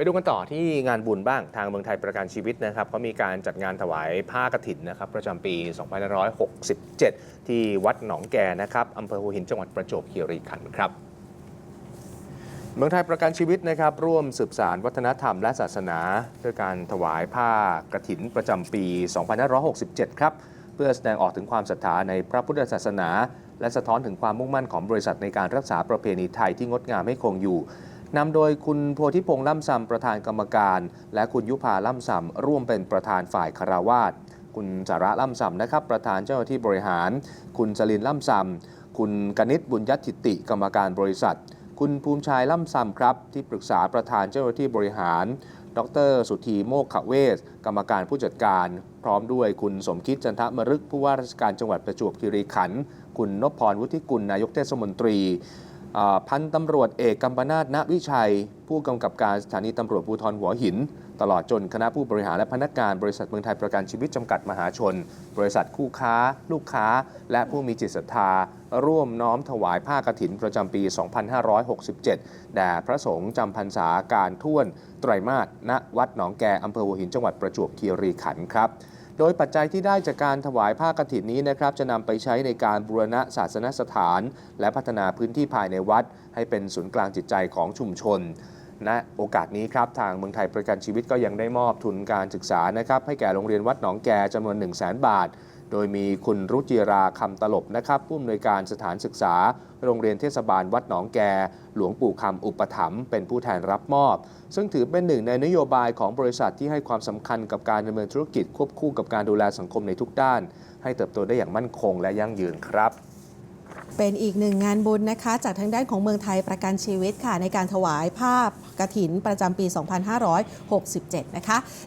ไปดูกันต่อที่งานบุญบ้างทางเมืองไทยประกันชีวิตนะครับเขามีการจัดงานถวายผ้ากฐินนะครับประจำปี 2567 ที่วัดหนองแกนะครับอำเภอหัวหินจังหวัดประจวบคีรีขันธ์ครับเมืองไทยประกันชีวิตนะครับร่วมสืบสารวัฒนธรรมและศาสนาด้วยการถวายผ้ากฐินประจำปี 2567 ครับเพื่อแสดงออกถึงความศรัทธาในพระพุทธศาสนา และสะท้อนถึงความมุ่งมั่นของบริษัทในการรักษาประเพณีไทยที่งดงามให้คงอยู่ นำโดยคุณโพธิพงษ์ล่ำซำประธานกรรมการ และคุณยุพาล่ำซำร่วมเป็นประธานฝ่ายคาราวาสคุณสาระล่ำซำนะครับประธานเจ้าหน้าที่บริหาร คุณจรินล่ำซำคุณกนิษฐ์บุญยัติติ กรรมการบริษัท คุณภูมิชัยล่ำซำครับ ที่ปรึกษาประธานเจ้าหน้าที่บริหาร ดร สุธีโมกขเวศกรรมการผู้จัดการ พร้อมด้วยคุณสมคิดจันทมรึกผู้ว่าราชการจังหวัดประจวบคีรีขันธ์คุณนพพรวุฒิกุลนายกเทศมนตรี พันตำรวจเอกกัมปนาตณวิชัย ผู้กำกับการสถานีตำรวจภูธรหัวหิน ตลอดจนคณะผู้บริหารและพนักงานบริษัทเมืองไทยประกันชีวิตจำกัดมหาชน บริษัทคู่ค้า ลูกค้า และผู้มีจิตศรัทธา ร่วมน้อมถวายผ้ากฐินประจำปี 2567 แด่พระสงฆ์จำพรรษาการท่วนไตรมาสณวัดหนองแกอำเภอหัวหินจังหวัดประจวบคีรีขันธ์ครับ โดยปัจจัยที่ได้จากการถวายผ้ากฐินนี้นะครับจะนำไปใช้ในการบูรณะศาสนสถาน และพัฒนาพื้นที่ภายในวัด ให้เป็นศูนย์กลางจิตใจของชุมชนณโอกาสนี้ครับทางเมืองไทยประกันชีวิตก็ยังได้มอบทุนการศึกษานะครับให้แก่โรงเรียนวัดหนองแกจำนวน 1 0 0 0 0แบาท โดยมีคุณรุจิราคำตลบนะครับผู้อำนวยการสถานศึกษา โรงเรียนเทศบาลวัดหนองแก หลวงปู่คำอุปถัมภ์เป็นผู้แทนรับมอบ ซึ่งถือเป็นหนึ่งในนโยบายของบริษัทที่ให้ความสำคัญกับการดำเนินธุรกิจควบคู่กับการดูแลสังคมในทุกด้าน ให้เติบโตได้อย่างมั่นคงและยั่งยืนครับเป็นอีกหนึ่งงานบุญนะคะ จากทางด้านของเมืองไทยประกันชีวิตค่ะ ในการถวายภาพกระถินประจำปี 2567 นะคะ